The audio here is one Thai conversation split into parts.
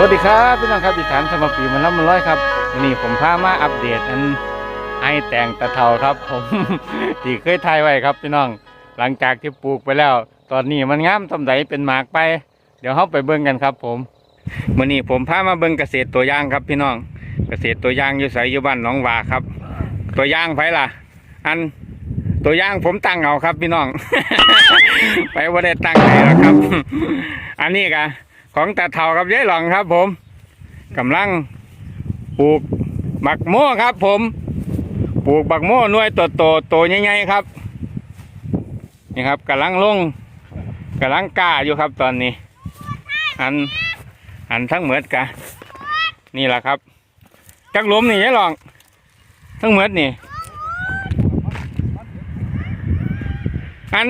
วัสดีครับพี่น้องครับอีสานสมปีมันรับมันร้อยครับวันนี้ผมพามาอัปเดตอันไอแต่งตะเทาครับ ผมที่เคยทายไว้ครับพี่น้องหลังจากที่ปลูกไปแล้ว ตอนนี้มันงามสำใดเป็นหมากไป เดี๋ยวเราไปเบิ่งกันครับ ผมวันนี้ผมพามาเบิ่งเกษตรตัวอย่างครับ พี่น้องเกษตรตัวอย่างอยู่ไสอยู่บ้านหนองวาครับ ตัวอย่างไผล่ะ อันตัวย่างผมตั้งเอาครับพี่น้อง ไปว่าได้ตั้งไหนหรอกครับ อันนี้กะ ของตาเท่ากับยายหลองครับ ผมกำลังปลูกบักโม่ครับ ผมปลูกบักโม่หน่วยโตโตๆโตใหญ่ๆครับ นี่ครับกำลังลงกำลังกล้าอยู่ครับตอนนี้ อันอันทั้งเหมือดกะนี่แหละครับจักลุมนี่ยายหลอง ทั้งเหมือดนี่อัน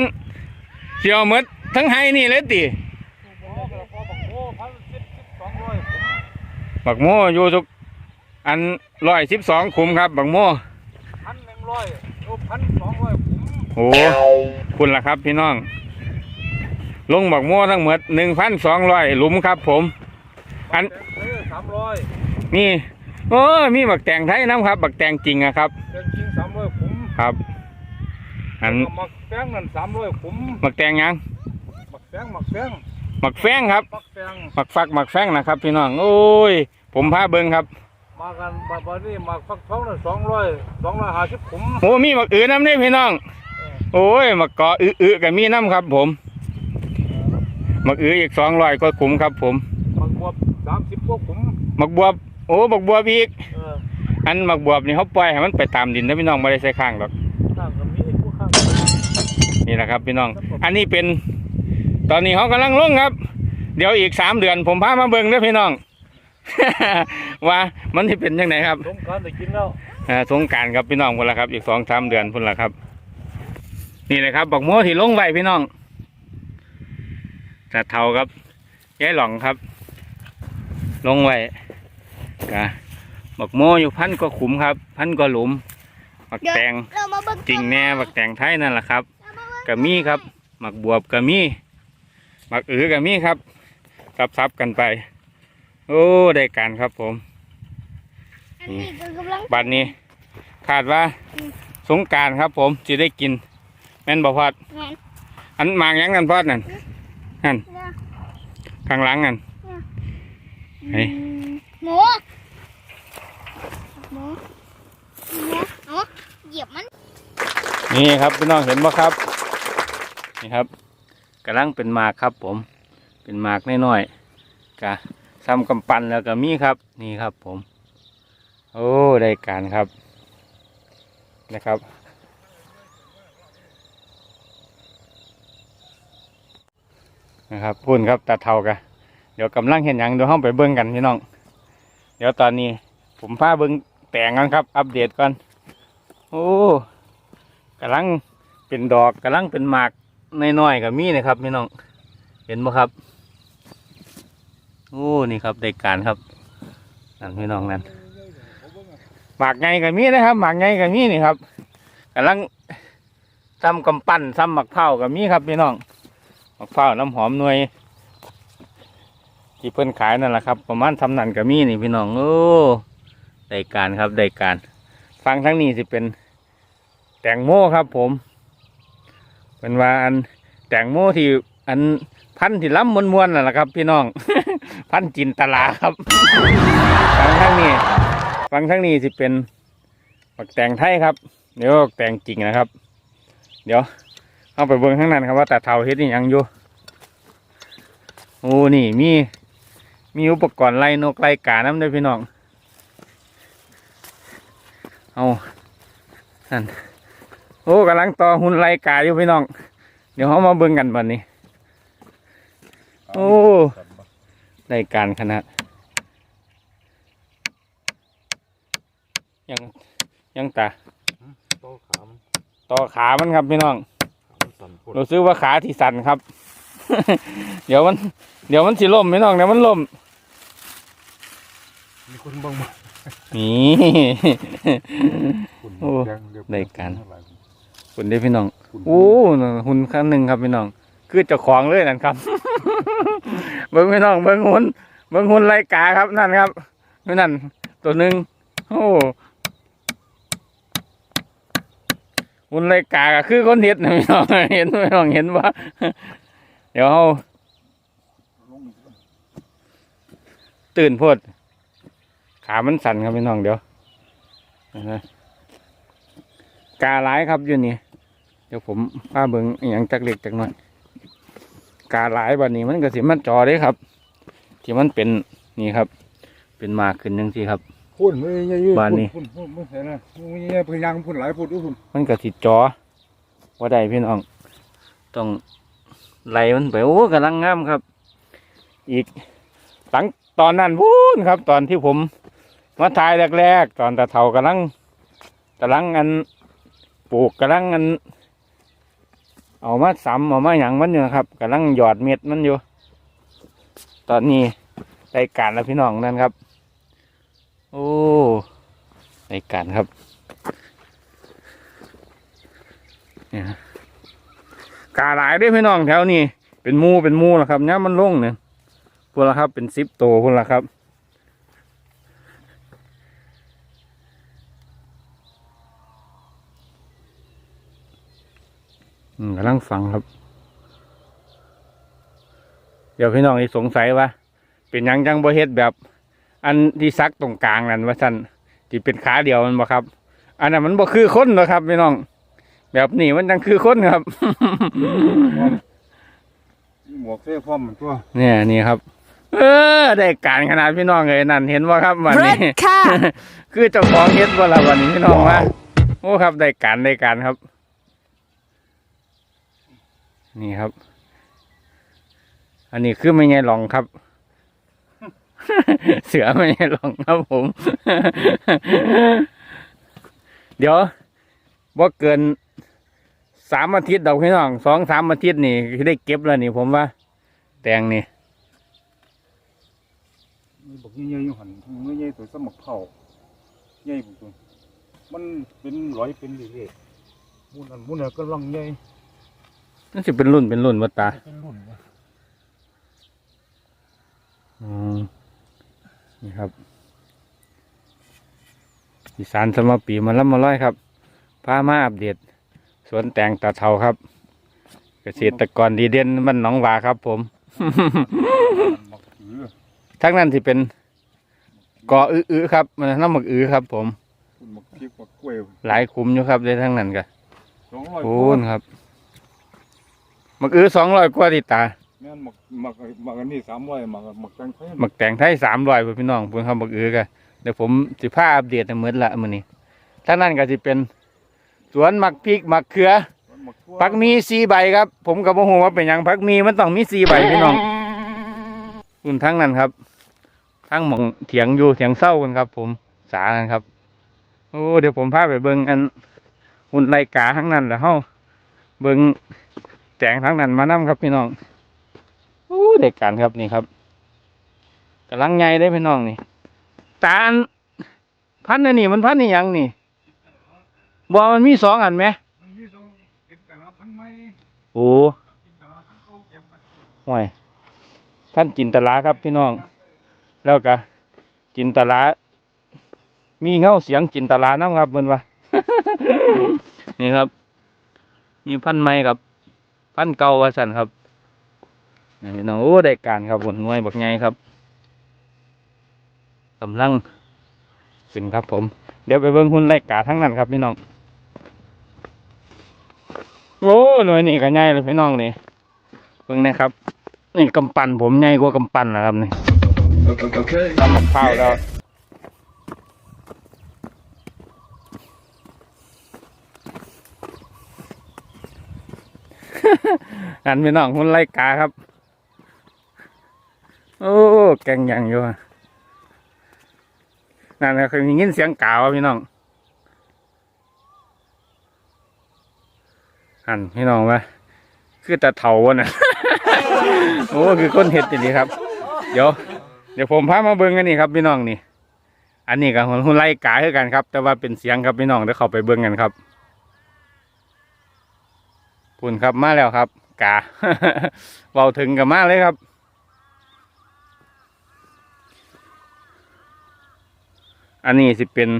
เสียวเหมือดทั้งไห้นี่เลยติ บักโม่อยู่ทุกอันร้อยสิบสองขุมครับบักโม่พันหนึ่งร้อยโอ้พันสองร้อยผมโอ้คุณล่ะครับพี่น้อง ลงบักโม่ทั้งหมดหนึ่งพันสองร้อยหลุมครับผม อันเออสามร้อยนี่โอ้มีบักแตงไทยน้ำครับ บักแตงจริงอะครับเป็นจริงสามร้อยผมครับ อันหมักแป้งนั่นสามร้อยผมบักแตงหยังหมักแป้งหมักแป้งบักแฟงครับหมักแป้งบักฟักบักแฟงนะครับพี่น้อง โอ้ย ผมพาเบิ้งครับ มากันบัดบัดนี้หมักฟักทองนั่นสองร้อยสองร้อยห้าสิบผมโอ้มีบักอือน้ำนี่พี่น้อง โอ้ยบักเกาะอือๆกับมีน้ำครับ ผมบักอืออีกสองร้อยก็ขุมครับ ผมหมักบวบสามสิบกว่าผมบักบวบ โอ้บักบวบอีก เอออันบักบวบนี่เขาปล่อยให้มันไปตามดินนะพี่น้องไม่ได้ใส่ข้างหรอก ข้างก็มีอีกพวกข้างนี่แหละครับพี่น้อง อันนี้เป็น ตอนนี้เขากำลังลงครับ เดี๋ยวอีกสามเดือนผมพามาเบิ่งเด้อพี่น้อง ว่ามันที่เป็นยังไงครับสงกรารได้กินแล้วอ่าสงกรารครับพี่น้องพุ่นละครับ อีกสองสามเดือนพุ่นละครับ นี่เลยครับบักโมที่ลงไว้พี่น้องจะเท่าครับยายหล่องครับ ลงไว้กะบักโมอยู่พันก็ขุมครับ พันก็หลุมบักแตงเรามาเบิ่งจริงแน่บักแตงไทยนั่นแหละครับกะมีครับหมักบวบกะมีหมักอือกะมีครับซับซับๆกันไป โอ้ได้การครับผมอันนี้ก็กำลังบัดนี้คาดว่าสงกรารครับผมจะได้กิน แม่นบ่พอดแม่นอันหมางหยังกันพอดนั่นนั่นเด้อข้างหลังนั่น เฮ้ยอืมหมูหมูหมูเอาเหยียบมันนี่ครับพี่น้องเห็นบ่ครับ นี่ครับกำลังเป็นหมากครับผม เป็นหมากน้อยๆกะ ซ้ำกำปั้นแล้วก็มีครับ นี่ครับผม โอ้ได้การครับนะครับ นะครับพูนครับตาเทากะเดี๋ยวกำลังเห็นหยังเดี๋ยวห้องไปเบิ้งกันพี่น้อง เดี๋ยวตอนนี้ผมพาเบิ้งแต่งกันครับ อัปเดตก่อนโอ้กำลังเป็นดอกกำลังเป็นหมากน้อยๆกับมีนะครับพี่น้อง เห็นไหมครับ โอ้นี่ครับได้การครับนั่นพี่น้องนั่นหมากไงกับมีนะครับ หมากไงกับมีนี่ครับกำลังซ้ำกำปั้นซ้ำหมักเผากับมีครับพี่น้องหมักเผาน้ำหอมหน่วยที่เพิ่นขายนั่นแหละครับ ประมาณทำนันกับมีนี่พี่น้องโอ้ได้การครับได้การ ฟังทั้งนี้สิเป็น แตงโมครับ ผมเป็นว่าอันแตงโมที่อันพันธุ์ที่ล้ำมวนๆนั่นแหละครับ พี่น้อง พันธุ์จินตลาครับ ฟังทั้งนี้ ฟังทั้งนี้สิเป็นบักแตงไทยครับ เดี๋ยวบักแตงจริงนะครับ เดี๋ยวเข้าไปเบิ่งข้างนั้นครับว่าตาเทาเฮ็ดนี่ยังอยู่โอ้นี่มีมีอุปกรณ์ไล่นกไล่กาน้ำด้วยพี่น้อง เอานั่นโอ้กำลังต่อหุ่นไล่กาอยู่พี่น้อง เดี๋ยวเขามาเบิ่งกันบัดนี้ โอ้ ได้การขนาด ยังยังตาโตขามต่อขามันครับพี่น้องขามสั่นพุ่นเราซื้อว่าขาที่สั่นครับ เดี๋ยวมัน เดี๋ยวมันสิล่มพี่น้องเดี๋ยวมันล่มมีคนเบังมานี่ คุณโอ้แดงเรียบได้กันเท่าไหร่คุณได้อพี่น้องคุณโอ้หุ่นขั้นหนึ่งครับพี่น้อง คือเจ้าของเลยนั่นครับ เบิ้งพี่น้องเบิ้งหุ่นเบิ่งหุ่นไรกาครับนั่นครับนั่นตัวหนึ่งโอ้หุ่นไรกาก็คือคนเห็ดนะพี่น้องเห็นพี่น้องเห็นว่าเดี๋ยวเราตื่นพดขามันสั่นครับพี่น้องเดี๋ยวกาหลายครับอยู่นี่เดี๋ยวผมพาเบิ่งอย่างจักเล็กจักน้อย กาหลายบัดนี้มันก็สิมันจอได้ครับ ที่มันเป็นนี่ครับ เป็นหมากขึ้นจังซี่ครับ พุ่นไม่ใช่ยืดบ้านนี้ พุ่นพุ่นไม่ใช่นะไม่ใช่พยายามพุ่นหลายพุ่นด้วยพุ่นมันก็สิจอว่าได้พี่น้อง ต้องไล่มันไปโอ้กำลังงามครับ อีกหลังตอนนั้นวู้นครับ ตอนที่ผมมาถ่ายแรกๆตอนตะเทากำลังกำลังอันปลูกกำลังอัน เอามาสำเอามาหยังมันอยู่นะครับกำลังหยอดเม็ดมันอยู่ ตอนนี้ได้การแล้วพี่น้องนั่นครับ โอ้ได้การครับเนี่ยกาหลายด้วยพี่น้องแถวนี้ เป็นมูเป็นมูแล้วครับเนี่ยมันลงเนี่ยพุ่นละครับเป็นสิบโตพุ่นละครับ กำลังฟังครับ เดี๋ยวพี่น้องที่สงสัยว่า เป็นหยังจังบ่เฮ็ดแบบ อันที่ซักตรงกลางนั่นว่าสั่นที่เป็นขาเดียวมันบ่ครับ อันนั้นมันบ่คือคนหรอกครับพี่น้อง แบบนี้มันจังคือคนครับหมวกเสื้อพร้อมเหมือนตัวเนี่ยนี่ครับ เออ ได้การขนาดพี่น้องเลยนั่นเห็นว่าครับวันนี้ค่ะคือเจ้าของเฮ็ดว่าละวันนี้พี่น้องว่าโอ้ครับได้การได้การครับ นี่ครับ อันนี้คือไม่ไงหลองครับ เสือไม่ไงหลองครับผม เดี๋ยวว่าเกินสามอาทิตย์ดอกพี่น้องสองสามอาทิตย์นี่ได้เก็บแล้วนี่ผมว่า แตงนี่บอกใหญ่ๆอยู่หันไม่ใหญ่ตัวสมักเผาใหญ่ผมตัวมันเป็นร้อยเป็นเรื่อยๆมุนอันมุนนี่ยก็ลังให ญ่นั่นสิเป็นรุ่นเป็นรุ่นวัตตาเป็นรุ่นวะอืมนี่ครับอีสานสมปีมาล้ำมาร้อยครับพามาอัปเดต สวนแตงตาเทาครับ เกษตรกรดีเด่นมันหนองหวาครับ ผมหมักถือทั้งนั้นที่เป็นกออื้อๆครับมันน้ำหมึกอื้อครับ ผมหมักพริกหมักกล้วยหลายคุ้มอยู่ครับได้ทั้งนั้นก็สองร้อยโอ้นครับ หมึกอื้อสองร้อยกว่าติตาแม่นหมักหมักหมักอันนี้สามร้อยหมักหมักแตงไทยหมึกแตงไทยสามร้อยพี่น้องเพิ่นครับหมึกอื้อก็เดี๋ยวผมสิพาอัปเดตให้เหมือนละมื้อนี้ทั้งนั้นก็สิเป็น สวนหมักพริกหมักเขือ หมักทั่วผักมีสีใบครับ ผมกับโมโหว่าเป็นหยังผักมีมันต้องมีสีใบพี่น้องคุณทั้งนั้นครับ ทั้งหมองเถียงอยู่เถียงเศร้ากันครับ ผมสากันครับ โอ้เดี๋ยวผมพาไปเบิ่งอันหุ่นไรกาทั้งนั้นแหล้วเฮาเบิ่ง แจงทั้งนั้นมานํครับพี่น้องโอ้เด็กกันครับนี่ครับกำลังใหญ่ได้พี่น้องนี่ตาอันพันธุ์อันนี่มันพันธุ์นี่ยังนี่บ่มันมีสองอันไหมมันมีสองเก็บแต่ละพันไม้โอ้กินแต่ละพันเขาเก็บไปห่วยท่านจินตลาครับพี่น้อง แล้วก็จินตลา มีเงาเสียงจินตลาน้ำครับเพิ่นว่านี่ครับ มีพันไม้กับ พันเก่าว่าสันครับนี่พี่น้องโอ้ได้การครับผลงวยบักไงครับกำลังขึ้นครับผม เดี๋ยวไปเบิ่งหุ่นไล่กาทั้งนั้นครับพี่น้อง โอ้หน่วยนี่ก็ใหญ่เลยพี่น้องนี่เพิ่งนะครับ นี่กำปั้นผมใหญ่กว่ากำปั้นนะครับนี่ Okay. ทำกับข้าวแล้ว อันพี่น้องหุ่นไล่กาครับ โอ้แกงยังอยู่อะนั่นนะคือยินเสียงกาวพี่น้องหันพี่น้องว่าคือตะเถาวะนะโอ้คือก้นเห็ดอย่างนี้ครับ เดี๋ยว เดี๋ยวผมพามาเบิ้งกันนี่ครับพี่น้องนี่ อันนี้กับหุ่นไล่กาคือกันครับ แต่ว่าเป็นเสียงครับพี่น้องเดี๋ยวเข้าไปเบิ้งกันครับ ปุ่นครับมาแล้วครับ กาเบาถึงกับมาเลยครับ อันนี้สิเป็น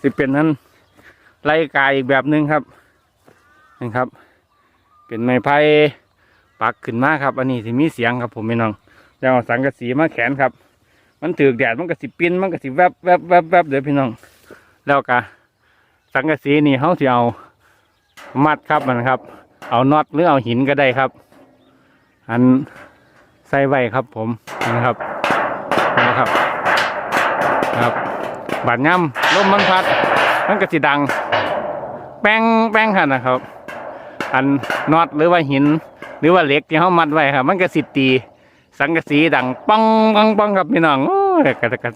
สิเป็นนั้นไล่กายอีกแบบหนึ่งครับนะครับ เป็นไม้ไผ่ปักขึ้นมาครับ อันนี้สิมีเสียงครับผมพี่น้องแล้วเอาสังกะสีมาแขนครับ มันถือแดดมันก็สิปิ้นมันก็สิแวบแวบแวบแวบเดี๋ยวพี่น้อง แล้วก็ สังกะสีนี่เขาสิเอามัดครับมันครับ เอาน็อตหรือเอาหินก็ได้ครับ อันใส่ไว้ครับผมนะครับนะครับครับบาดย่ำลมมันพัดมันก็สิดัง แป้งแป้งหันนะครับ อันน็อตหรือว่าหิน หรือว่าเหล็กที่เขามัดไว้ครับ มันก็สิตี สังกะสีดังปังปังปังครับพี่น้องโอ้ยกระกระ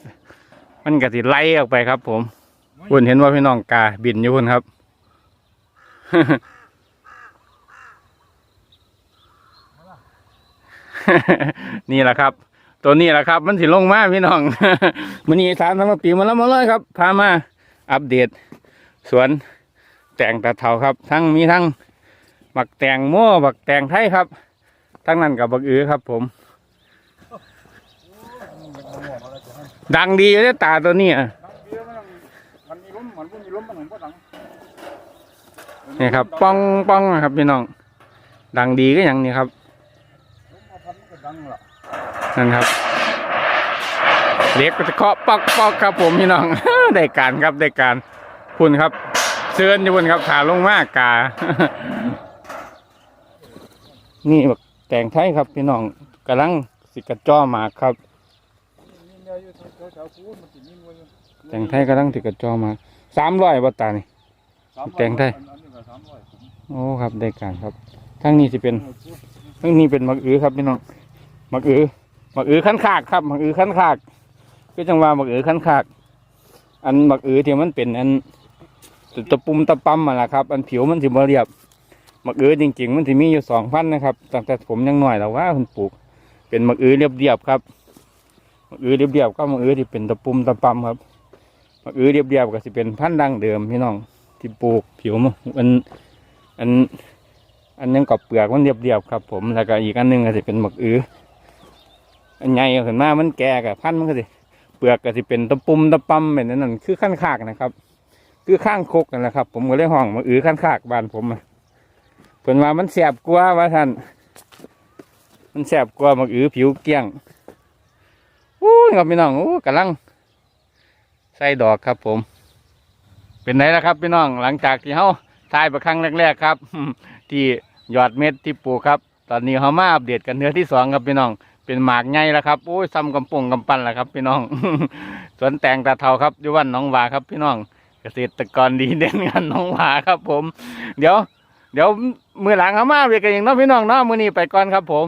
มันก็สิไล่ออกไปครับผม คุณเห็นว่าพี่น้องกาบินอยู่คุณครับ นี่แหละครับ ตัวนี้แหละครับ มันสิลงมาพี่น้อง มันนี่สามสามปีมาแล้วมาเลยครับพามาอัปเดต สวนแตงตะเทาครับ ทั้งมีทั้งบักแตงโม่บักแตงไทยครับ ทั้งนั้นกับบักอือครับ ผม ดังดีเลยตาตัวนี้อะ ดังเดียวมันมันมีลมมันบ่มีลมมันก็ดัง นี่ครับป้องป้องนะครับพี่น้อง ดังดีก็อย่างนี้ครับลมมาพันมันก็ดังล่ะนั่นครับเล็กก็จะเคาะปอกปอกครับผมพี่น้องได้การครับได้การคุณครับเชิญอยู่บนครับขาลงมากกา นี่บักแตงไทยครับพี่น้องกำลังสิกระจ้อหมากครับมีแนวอยู่แถวๆพูนมันสิมีหน่วยอยู่แตงไทยกำลังสิกระจ้อหมากสามร้อยบาทตานี่สามร้อยแตงไทย อันอันนี้ก็สามร้อยผมโอ้ครับได้การครับทั้งนี้สิเป็นทั้งนี้เป็นมักอือครับพี่น้องมักอือมักอือขั้นขากครับมักอือขั้นขากก็จังว่ามักอือขั้นขาก อันมักอือที่มันเป็นอันตะปุ่มตะปั๊มมาละครับ อันผิวมันสิบเรียบมักอือจริง ๆ มันสิมีอยู่สองพันนะครับตั้งแต่ผมยังหน้อยแล้วว่าคุณปลูก เป็นมักอือเรียบๆครับมักอือเรียบๆก็มักอือที่เป็นตะปุ่มตะปั๊มครับมักอือเรียบๆก็สิเป็นพันธุ์ดังเดิมพี่น้อง ที่ปลูกผิวมันอันอันอันนึงกับเปลือกมันเรียบๆครับ ผมแล้วก็อีกอันหนึงก็จะเป็นหมึกอื้ออันใหญ่ขึ้นมามันแก่กับพันมันก็สิเปลือกก็จะเป็นตะปุ่มตะปั๊มแบบนั้นนั่นคือขั้นขากนะครับ คือข้างคกนั่นแหละครับ ผมก็เลยห้องหมึกอื้อขั้นขากบ้านผมเพิ่นว่ามันแสบกว่าว่าท่านมันแสบกว่าหมึกอื้อผิวเกลี้ยงอู้ยครับพี่น้องอู้กำลังใส่ดอกครับผม เป็นไงล่ะครับ พี่น้องหลังจากที่เขาทายไปครั้งแรกๆครับ ที่ยอดเม็ดที่ปลูกครับ ตอนนี้เขามาอัปเดตกันเนื้อที่สองครับพี่น้อง เป็นหมากใหญ่แล้วครับโอ้ยซ้ำกำปงกำปั้นแล้วครับพี่น้อง สวนแตงตาเทาครับยู่วันน้องวาครับ พี่น้องเกษตรกรดีเด่นงานน้องวาครับ ผม เดี๋ยว เดี๋ยวมือหลังเขามาเรียกกันอย่างน้องพี่น้องเนาะมือนี้ไปก่อนครับผม